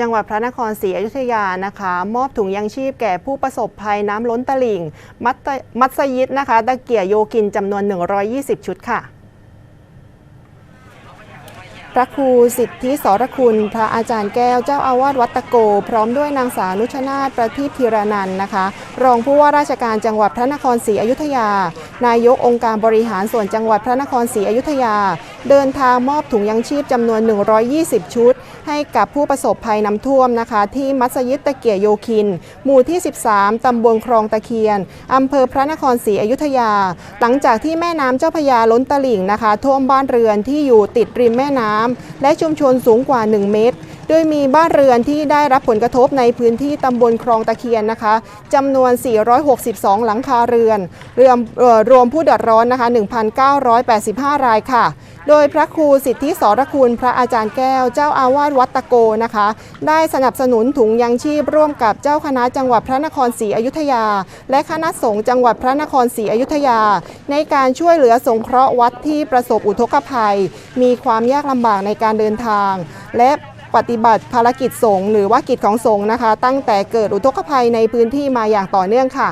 จังหวัดพระนครศรีอยุธยานะคะ มอบถุงยังชีพแก่ผู้ประสบภัยน้ำล้นตลิ่ง มัตมัสยิดนะคะตะเกียโยกินจำนวน 120 ชุดค่ะ พระครูสิทธิสรคุณ พระอาจารย์แก้วเจ้าอาวาสวัดตะโก พร้อมด้วยนางสาวนุชนาถประทีปธีรนันนะคะ รองผู้ว่าราชการจังหวัดพระนครศรีอยุธยา นายกองค์การบริหารส่วนจังหวัดพระนครศรีอยุธยา เดินทางมอบถุงยังชีพจำนวน 120 ชุด ให้กับผู้ประสบภัยน้ำท่วมนะคะ ที่มัสยิดตะเกียโยคิน หมู่ที่ 13 ตำบลคลองตะเคียนอำเภอพระนครศรีอยุธยา หลังจากที่แม่น้ำเจ้าพยาล้นตลิ่งนะคะ ท่วมบ้านเรือนที่อยู่ติดริมแม่น้ำและชุมชนสูงกว่า 1 เมตร ดยมีบ้านเรือนที่ได้รับผลกระทบในพื้นที่ตำบลคลองตะเคียนนะคะจำนวน 462 หลังคาเรือนเรวมเอ่อรวมผู้เดือดร้อนนะคะ 1,985 รายค่ะ โดยพระครูสิทธิสรคุณพระอาจารย์แก้ว เจ้าอาวาสวัดตะโกนะคะ ได้สนับสนุนถุงยังชีพร่วมกับเจ้าคณะจังหวัดพระนครศรีอยุธยา และคณะสงฆ์จังหวัดพระนครศรีอยุธยา ในการช่วยเหลือสงเคราะห์วัดที่ประสบอุทกภัย มีความยากลำบากในการเดินทาง และ ปฏิบัติภารกิจสงฆ์หรือว่ากิจของสงฆ์นะคะ ตั้งแต่เกิดอุทกภัยในพื้นที่มาอย่างต่อเนื่องค่ะ